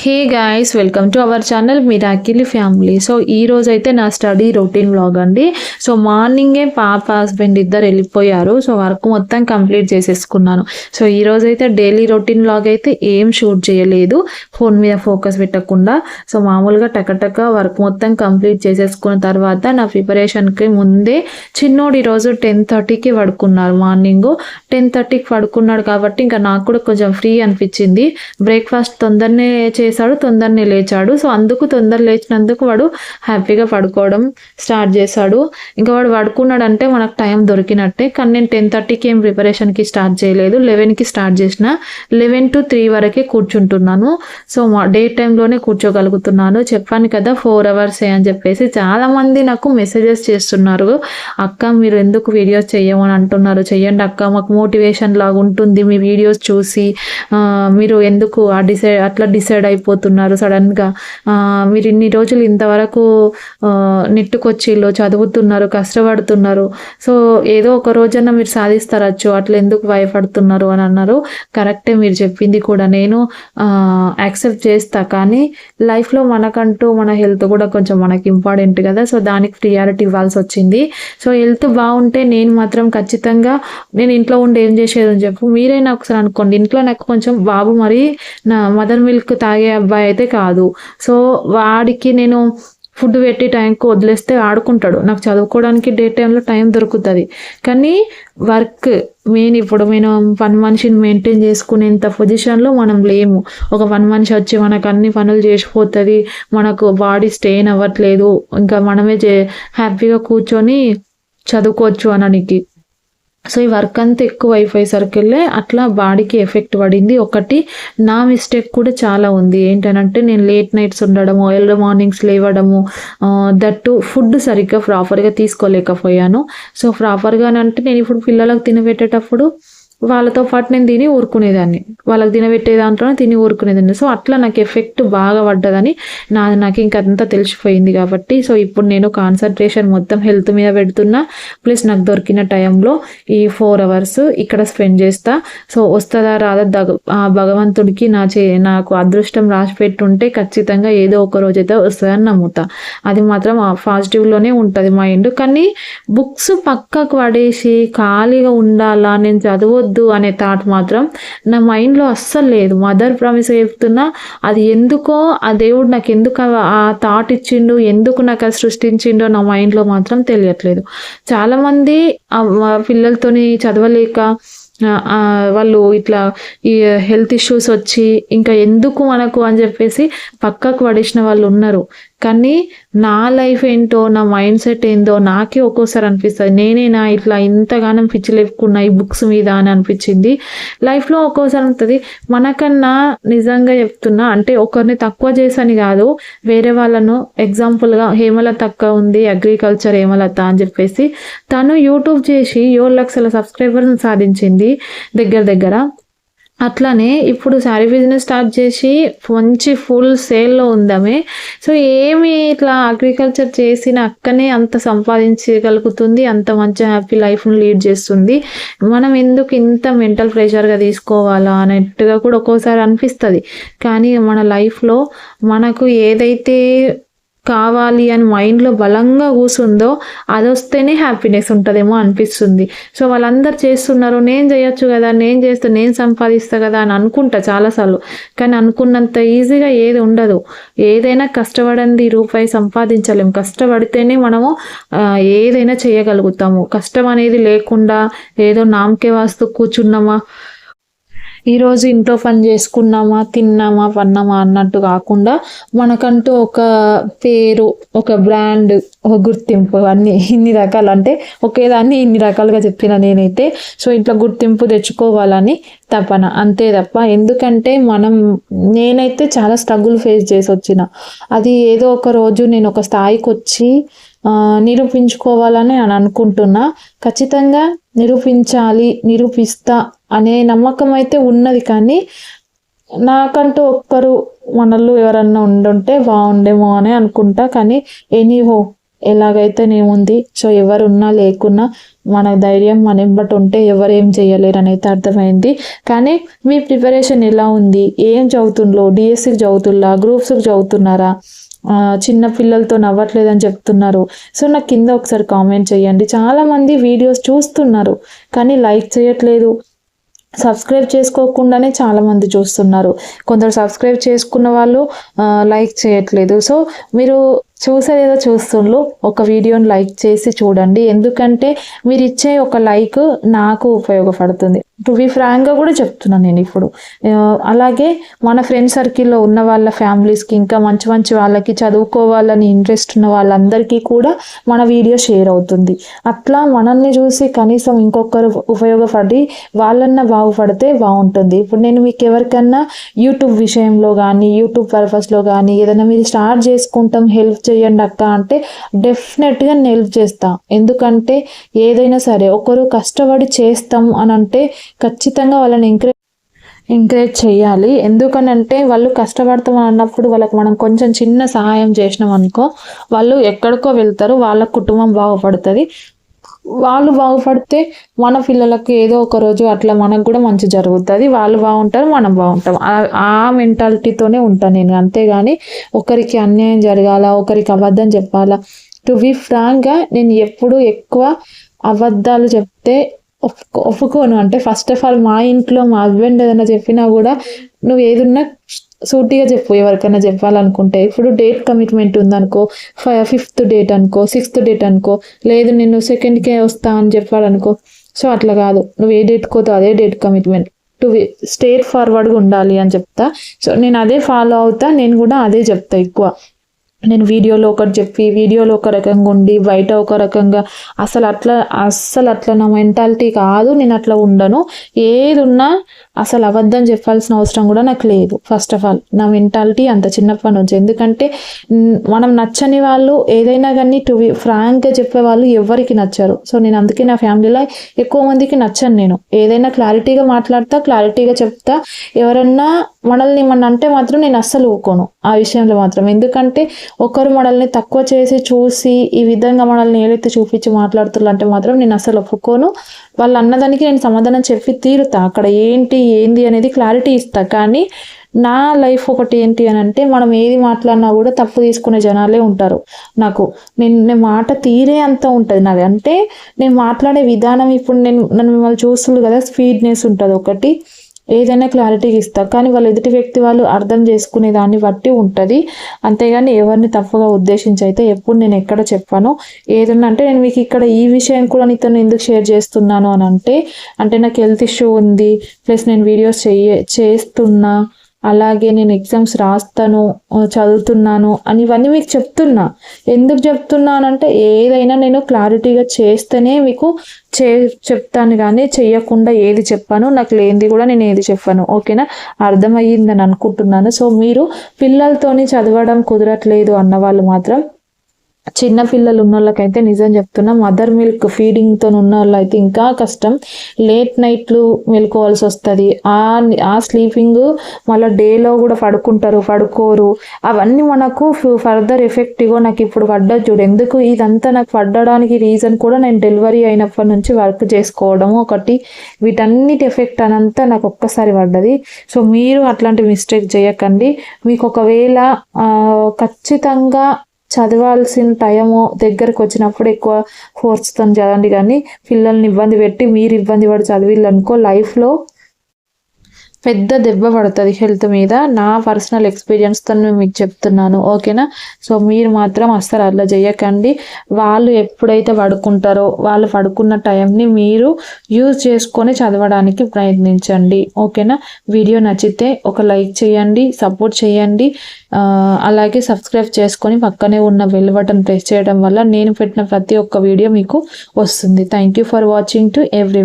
Hey guys welcome to our channel miracle family so ఈ రోజు అయితే నా స్టడీ రొటీన్ వ్లాగ్ అండి. సో మార్నింగే పాప హస్బెండ్ ఇద్దరు వెళ్ళిపోయారు. సో వర్క్ మొత్తం కంప్లీట్ చేసేసుకున్నాను. సో ఈ రోజు అయితే డైలీ రొటీన్ వ్లాగ్ అయితే ఏం షూట్ చేయలేదు. ఫోన్ మీద ఫోకస్ పెట్టకుండా. సో మామూలుగా టకటక వర్క్ మొత్తం కంప్లీట్ చేసేసుకున్న తర్వాత నా ప్రిపరేషన్కి ముందే చిన్నోడు ఈరోజు టెన్ థర్టీకి పడుకున్నారు మార్నింగ్ టెన్ థర్టీకి పడుకున్నాడు కాబట్టి ఇంకా నాకు కూడా కొంచెం ఫ్రీ అనిపించింది. బ్రేక్ఫాస్ట్ తొందరనే చేశాడు తొందరనే లేచాడు. సో అందుకు తొందర లేచినందుకు వాడు హ్యాపీగా పడుకోవడం స్టార్ట్ చేశాడు. ఇంకా వాడు పడుకున్నాడు అంటే మనకు టైం దొరికినట్టే. కానీ నేను టెన్ థర్టీకి ఏం ప్రిపరేషన్కి స్టార్ట్ చేయలేదు. లెవెన్కి స్టార్ట్ చేసిన. లెవెన్ టు త్రీ వరకే కూర్చుంటున్నాను. సో మా డే టైంలోనే కూర్చోగలుగుతున్నాను. చెప్పాను కదా ఫోర్ అవర్స్ అని చెప్పేసి చాలామంది నాకు మెసేజెస్ చేస్తున్నారు. అక్క మీరు ఎందుకు వీడియోస్ చేయమని అంటున్నారు. చెయ్యండి అక్క మాకు మోటివేషన్ లాగా ఉంటుంది. మీ వీడియోస్ చూసి మీరు ఎందుకు ఆ డిసైడ్ అట్లా డిసైడ్ అయిపోతున్నారు సడన్గా. ఆ, మీరు ఇన్ని రోజులు ఇంతవరకు ఆ, చదువుతున్నారు కష్టపడుతున్నారు. సో ఏదో ఒక రోజన్నా మీరు సాధిస్తారచ్చు అట్లా ఎందుకు భయపడుతున్నారు అని అన్నారు. కరెక్టే మీరు చెప్పింది కూడా. నేను యాక్సెప్ట్ చేస్తా. కానీ లైఫ్లో మనకంటూ మన హెల్త్ కూడా కొంచెం మనకి ఇంపార్టెంట్ కదా. సో దానికి ప్రియారిటీ ఇవ్వాల్సి వచ్చింది. సో హెల్త్ బాగుంటే నేను మాత్రం ఖచ్చితంగా నేను ఇంట్లో ఉండి ఏం చేసేది అని చెప్పు. మీరైనా ఒకసారి అనుకోండి. ఇంట్లో నాకు కొంచెం బాబు మరి నా మదర్ మిల్క్ తాగే అబ్బాయి అయితే కాదు. సో వాడికి నేను ఫుడ్ పెట్టి టైంకి వదిలేస్తే ఆడుకుంటాడు. నాకు చదువుకోవడానికి డే టైంలో టైం దొరుకుతుంది. కానీ వర్క్ మెయిన్ ఇప్పుడు నేను వన్ మనిషిని మెయింటైన్ చేసుకునేంత పొజిషన్లో మనం లేము. ఒక వన్ మనిషి వచ్చి మనకు అన్ని పనులు చేసిపోతుంది. మనకు బాడీ స్టెయిన్ అవ్వట్లేదు. ఇంకా మనమే చే హ్యాపీగా కూర్చొని చదువుకోవచ్చు అనడానికి సో ఈ వర్క్ అంతా ఎక్కువ అయిపోయేసరికెళ్ళే అట్లా బాడీకి ఎఫెక్ట్ పడింది. ఒకటి నా మిస్టేక్ కూడా చాలా ఉంది. ఏంటనంటే నేను లేట్ నైట్స్ ఉండడము ఎర్లీ మార్నింగ్స్ లేవడము దట్టు ఫుడ్ సరిగ్గా ప్రాపర్గా తీసుకోలేకపోయాను. సో ప్రాపర్గా అంటే నేను ఇప్పుడు పిల్లలకు తినబెట్టేటప్పుడు వాళ్ళతో పాటు నేను తిని ఊరుకునేదాన్ని. వాళ్ళకి తినబెట్టే దాంట్లోనే తిని ఊరుకునేదాన్ని. సో అట్లా నాకు ఎఫెక్ట్ బాగా పడ్డదని నా నాకు ఇంకా తెలిసిపోయింది కాబట్టి సో ఇప్పుడు నేను కాన్సన్ట్రేషన్ మొత్తం హెల్త్ మీద పెడుతున్నా. ప్లస్ నాకు దొరికిన టైంలో ఈ ఫోర్ అవర్స్ ఇక్కడ స్పెండ్ చేస్తా. సో వస్తుందా రాదా దగ ఆ భగవంతుడికి నా చే నాకు అదృష్టం రాసి పెట్టుంటే ఖచ్చితంగా ఏదో ఒక రోజు అయితే వస్తుందని నమ్ముతా. అది మాత్రం పాజిటివ్లోనే ఉంటుంది మైండ్ కానీ బుక్స్ పక్కకు పడేసి ఖాళీగా ఉండాలా నేను చదువు వద్దు అనే థాట్ మాత్రం నా మైండ్లో అస్సలు లేదు. మదర్ ప్రామిస్ చెప్తున్నా అది ఎందుకో ఆ దేవుడు నాకు ఎందుకు ఆ- థాట్ ఇచ్చిండు ఎందుకు నాకు అది సృష్టించిండో నా మైండ్లో మాత్రం తెలియట్లేదు. చాలామంది ఆ పిల్లలతోని చదవలేక వాళ్ళు ఇట్లా ఈ హెల్త్ ఇష్యూస్ వచ్చి ఇంకా ఎందుకు మనకు అని చెప్పేసి పక్కకు పడేసిన వాళ్ళు ఉన్నారు. కానీ నా లైఫ్ ఏంటో నా మైండ్ సెట్ ఏందో నాకే ఒక్కోసారి అనిపిస్తుంది. నేనేనా ఇట్లా ఇంతగానం పిచ్చి లేపుకున్నా ఈ బుక్స్ మీద అని అనిపించింది. లైఫ్లో ఒక్కోసారి ఉంటుంది. మనకన్నా నిజంగా చెప్తున్నా అంటే ఒకరిని తక్కువ చేసని కాదు వేరే వాళ్ళను ఎగ్జాంపుల్గా హేమలత తక్కువ ఉంది అగ్రికల్చర్ హేమలత అని చెప్పేసి తను యూట్యూబ్ చేసి ఏడు లక్షల సబ్స్క్రైబర్ని సాధించింది దగ్గర దగ్గర. అట్లానే ఇప్పుడు శారీ బిజినెస్ స్టార్ట్ చేసి మంచి ఫుల్ సేల్లో ఉందామే. సో ఏమి ఇట్లా అగ్రికల్చర్ చేసిన అక్కనే అంత సంపాదించగలుగుతుంది అంత మంచి హ్యాపీ లైఫ్ను లీడ్ చేస్తుంది. మనం ఎందుకు ఇంత మెంటల్ ప్రెషర్గా తీసుకోవాలా అన్నట్టుగా కూడా ఒక్కోసారి అనిపిస్తుంది. కానీ మన లైఫ్లో మనకు ఏదైతే కావాలి అని మైండ్లో బలంగా కూర్చుందో అది వస్తేనే హ్యాపీనెస్ ఉంటుందేమో అనిపిస్తుంది. సో వాళ్ళందరూ చేస్తున్నారు నేను చేయొచ్చు కదా నేను చేస్తే నేను సంపాదిస్తా కదా అని అనుకుంటా చాలాసార్లు. కానీ అనుకున్నంత ఈజీగా ఏది ఉండదు. ఏదైనా కష్టపడంది రూపాయి సంపాదించలేం. కష్టపడితేనే మనము ఏదైనా చేయగలుగుతాము. కష్టం అనేది లేకుండా ఏదో నామకే వాస్తు కూర్చున్నామా? ఈరోజు ఇంట్లో పని చేసుకున్నామా తిన్నామా పన్నామా అన్నట్టు కాకుండా మనకంటూ ఒక పేరు ఒక బ్రాండ్ ఒక గుర్తింపు అన్ని ఇన్ని రకాలు అంటే ఒకేదాన్ని ఇన్ని రకాలుగా చెప్పిన నేనైతే. సో ఇంట్లో గుర్తింపు తెచ్చుకోవాలని తపన. అంతే తప్ప ఎందుకంటే మనం నేనైతే చాలా స్ట్రగుల్ ఫేస్ చేసి వచ్చిన. అది ఏదో ఒక రోజు నేను ఒక స్థాయికి వచ్చి నిరూపించుకోవాలని అని అనుకుంటున్నా. ఖచ్చితంగా నిరూపించాలి నిరూపిస్తా అనే నమ్మకం అయితే ఉన్నది కానీ నాకంటూ ఒక్కరు మనల్లో ఎవరన్నా ఉండుంటే బాగుండేమో అని అనుకుంటా కానీ ఎనీహో ఎలాగైతేనేముంది సో ఎవరున్నా లేకున్నా మన ధైర్యం మన ఎంబటి ఉంటే ఎవరు ఏం చేయలేరు అనేది అర్థమైంది. కానీ మీ ప్రిపరేషన్ ఎలా ఉంది? ఏం చదువుతుండ్రో డిఎస్సికి చదువుతున్నా? గ్రూప్స్కి చదువుతున్నారా? చిన్న పిల్లలతో నవ్వట్లేదని చెప్తున్నారు. సో నాకు కింద ఒకసారి కామెంట్ చేయండి. చాలామంది వీడియోస్ చూస్తున్నారు కానీ లైక్ చేయట్లేదు. సబ్స్క్రైబ్ చేసుకోకుండానే చాలామంది చూస్తున్నారు. కొందరు సబ్స్క్రైబ్ చేసుకున్న వాళ్ళు లైక్ చేయట్లేదు. సో మీరు చూసేదేదో చూస్తుండ్రు. ఒక వీడియోని లైక్ చేసి చూడండి. ఎందుకంటే మీరు ఇచ్చే ఒక లైక్ నాకు ఉపయోగపడుతుంది. టు బి ఫ్రాంక్గా కూడా చెప్తున్నాను నేను ఇప్పుడు. అలాగే మన ఫ్రెండ్ సర్కిల్లో ఉన్న వాళ్ళ ఫ్యామిలీస్కి ఇంకా మంచి మంచి వాళ్ళకి చదువుకోవాలని ఇంట్రెస్ట్ ఉన్న వాళ్ళందరికీ కూడా మన వీడియో షేర్ అవుతుంది. అట్లా మనల్ని చూసి కనీసం ఇంకొకరు ఉపయోగపడి వాళ్ళన్న బాగుపడితే బాగుంటుంది. ఇప్పుడు నేను మీకు ఎవరికన్నా యూట్యూబ్ విషయంలో కానీ యూట్యూబ్ పర్పస్లో కానీ ఏదైనా మీరు స్టార్ట్ చేసుకుంటాం హెల్ప్ చేయండి అక్క అంటే డెఫినెట్గా హెల్ప్ చేస్తా. ఎందుకంటే ఏదైనా సరే ఒకరు కష్టపడి చేస్తాం అని అంటే ఖచ్చితంగా వాళ్ళని ఎంకరేజ్ ఎంకరేజ్ చేయాలి. ఎందుకనంటే వాళ్ళు కష్టపడతాం అన్నప్పుడు వాళ్ళకి మనం కొంచెం చిన్న సహాయం చేసినాం అనుకో వాళ్ళు ఎక్కడికో వెళ్తారు వాళ్ళ కుటుంబం బాగుపడుతుంది. వాళ్ళు బాగుపడితే మన పిల్లలకు ఏదో ఒక రోజు అట్లా మనకు కూడా మంచి జరుగుతుంది. వాళ్ళు బాగుంటారు మనం బాగుంటాం. ఆ- ఆ మెంటాలిటీతోనే ఉంటాను నేను. అంతేగాని ఒకరికి అన్యాయం జరగాల ఒకరికి అబద్ధం చెప్పాలా? టు బి ఫ్రాంక్గా నేను ఎప్పుడు ఎక్కువ అబద్ధాలు చెప్తే ఒప్పుకో ఒప్పుకోను. అంటే ఫస్ట్ ఆఫ్ ఆల్ మా ఇంట్లో మా హస్బెండ్ ఏదైనా చెప్పినా కూడా నువ్వు ఏదున్నా సూటిగా చెప్పు ఎవరికైనా చెప్పాలనుకుంటే. ఇప్పుడు డేట్ కమిట్మెంట్ ఉందనుకో ఫైవ్ ఫిఫ్త్ డేట్ అనుకో సిక్స్త్ డేట్ అనుకో లేదు నేను సెకండ్కే వస్తా అని చెప్పాలనుకో. సో అట్లా కాదు. నువ్వు ఏ డేట్ కోతో అదే డేట్ కమిట్మెంట్ టు స్టేట్ ఫార్వర్డ్గా ఉండాలి అని చెప్తా. సో నేను అదే ఫాలో అవుతా నేను కూడా అదే చెప్తా ఎక్కువ. నేను వీడియోలో ఒకటి చెప్పి వీడియోలో ఒక రకంగా ఉండి బయట ఒక రకంగా అసలు అట్లా అస్సలు అట్లా నా మెంటాలిటీ కాదు నేను అట్లా ఉండను. ఏది ఉన్నా అసలు అబద్ధం చెప్పాల్సిన అవసరం కూడా నాకు లేదు. ఫస్ట్ ఆఫ్ ఆల్ నా మెంటాలిటీ అంత చిన్నప్పటి నుంచి. ఎందుకంటే మనం నచ్చని వాళ్ళు ఏదైనా కానీ టు ఫ్రాంక్గా చెప్పే వాళ్ళు ఎవరికి నచ్చరు. సో నేను అందుకే నా ఫ్యామిలీలో ఎక్కువ మందికి నచ్చను నేను. ఏదైనా క్లారిటీగా మాట్లాడతా క్లారిటీగా చెప్తా. ఎవరన్నా మనల్ని మన అంటే మాత్రం నేను అస్సలు ఊకోను ఆ విషయంలో మాత్రం. ఎందుకంటే ఒకరు మనల్ని తక్కువ చేసి చూసి ఈ విధంగా మనల్ని ఏదైతే చూపించి మాట్లాడుతున్నారు అంటే మాత్రం నేను అసలు ఒప్పుకోను. వాళ్ళు అన్నదానికి నేను సమాధానం చెప్పి తీరుతా. అక్కడ ఏంటి ఏంది అనేది క్లారిటీ ఇస్తా. కానీ నా లైఫ్ ఒకటి ఏంటి అని అంటే మనం ఏది మాట్లాడినా కూడా తప్పు తీసుకునే జనాలే ఉంటారు నాకు. నేను నేను మాట తీరే అంత ఉంటుంది నాది. అంటే నేను మాట్లాడే విధానం ఇప్పుడు నేను నన్ను మిమ్మల్ని చూస్తుంది కదా స్పీడ్నెస్ ఉంటుంది ఒకటి. ఏదైనా క్లారిటీగా ఇస్తా. కానీ వాళ్ళ ఎదుటి వ్యక్తి వాళ్ళు అర్థం చేసుకునే దాన్ని బట్టి ఉంటుంది. అంతేగాని ఎవరిని తప్పుగా ఉద్దేశించి అయితే ఎప్పుడు నేను ఎక్కడ చెప్పాను. ఏదన్నా అంటే నేను మీకు ఇక్కడ ఈ విషయం కూడా నీతో ఎందుకు షేర్ చేస్తున్నాను అని అంటే అంటే నాకు హెల్త్ ఇష్యూ ఉంది ప్లస్ నేను వీడియోస్ చెయ్యే చేస్తున్నా అలాగే నేను ఎగ్జామ్స్ రాస్తాను చదువుతున్నాను అని ఇవన్నీ మీకు చెప్తున్నా. ఎందుకు చెప్తున్నానంటే ఏదైనా నేను క్లారిటీగా చేస్తేనే మీకు చే చెప్తాను కానీ చెయ్యకుండా ఏది చెప్పాను నాకు లేనిది కూడా నేను ఏది చెప్పాను. ఓకేనా? అర్థమయ్యిందని అనుకుంటున్నాను. సో మీరు పిల్లలతోని చదవడం కుదరట్లేదు అన్న వాళ్ళు మాత్రం చిన్న పిల్లలు ఉన్న వాళ్ళకైతే నిజం చెప్తున్నా మదర్ మిల్క్ ఫీడింగ్తో ఉన్న వాళ్ళు అయితే ఇంకా కష్టం. లేట్ నైట్లు మెలుకోవాల్సి వస్తుంది ఆ ఆ స్లీపింగ్ మళ్ళీ డేలో కూడా పడుకుంటారు పడుకోరు. అవన్నీ మనకు ఫర్దర్ ఎఫెక్ట్గా నాకు ఇప్పుడు పడ్డది చూడు. ఎందుకు ఇదంతా నాకు పడ్డడానికి రీజన్ కూడా నేను డెలివరీ అయినప్పటి నుంచి వర్క్ చేసుకోవడం ఒకటి. వీటన్నిటి ఎఫెక్ట్ అనంతా నాకు ఒక్కసారి పడ్డది. సో మీరు అట్లాంటి మిస్టేక్ చేయకండి. మీకు ఒకవేళ ఖచ్చితంగా చదవాల్సిన టైము దగ్గరకు వచ్చినప్పుడు ఎక్కువ ఫోర్స్తో చదవండి కానీ పిల్లల్ని ఇబ్బంది పెట్టి మీరు ఇబ్బంది పడి చదివిల్లనుకో లైఫ్లో పెద్ద దెబ్బ పడుతుంది హెల్త్ మీద. నా పర్సనల్ ఎక్స్పీరియన్స్తో మీకు చెప్తున్నాను ఓకేనా? సో మీరు మాత్రం అస్సలు అట్లా చేయకండి వాళ్ళు ఎప్పుడైతే పడుకుంటారో వాళ్ళు పడుకున్న టైంని మీరు యూజ్ చేసుకొని చదవడానికి ప్రయత్నించండి ఓకేనా? వీడియో నచ్చితే ఒక లైక్ చేయండి సపోర్ట్ చేయండి. అలాగే సబ్స్క్రైబ్ చేసుకొని పక్కనే ఉన్న బెల్ బటన్ ప్రెస్ చేయడం వల్ల నేను పెట్టిన ప్రతి ఒక్క వీడియో మీకు వస్తుంది. Thank you for watching to every